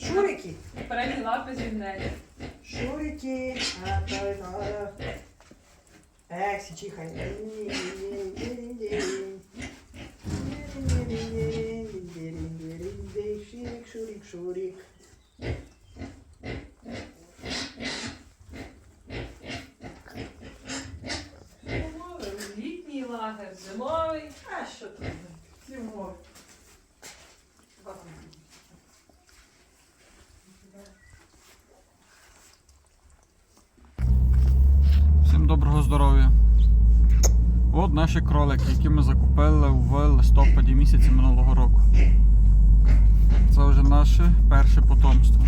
Шурики. Передні лапи зімнені. Шурики. А, то й надо. Ех, сичиха. Шурик, шурик, шурик. Літній лагер, зимовий. А що там? Доброго здоров'я. От наші кролики, які ми закупили в листопаді місяці минулого року. Це вже наше перше потомство.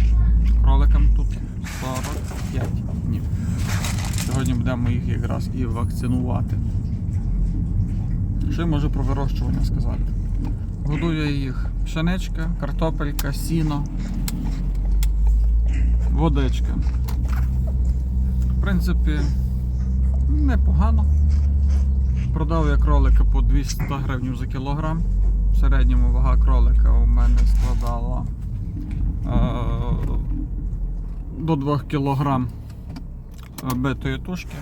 Кроликам тут 45 днів. Сьогодні будемо їх якраз і вакцинувати. Що я можу про вирощування сказати? Годує їх пшеничка, картопелька, сіно, водичка. В принципі, непогано. Продав я кролика по 200 гривень за кілограм. В середньому вага кролика у мене складала е, до 2 кілограм битої тушки.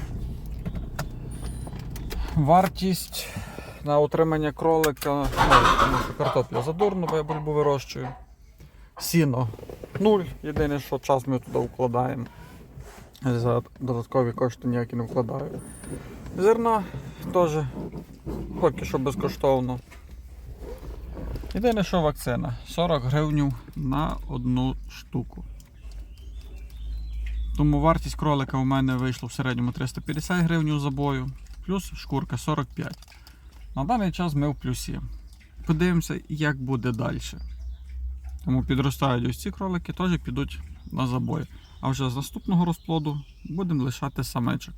Вартість на утримання кролика, ну, картопля задурно, бо я бульбу вирощую. Сіно нуль. Єдине, що час ми туди вкладаємо. За додаткові кошти ніякі не вкладаю. Зерна теж поки що безкоштовно. Єдине, що вакцина 40 гривень на одну штуку. Тому вартість кролика у мене вийшла в середньому 350 гривень за бою, плюс шкурка 45. На даний час ми в плюсі. Подивимося, як буде далі. Тому підростають ось ці кролики, теж підуть на забой. А вже з наступного розплоду будемо лишати самечок.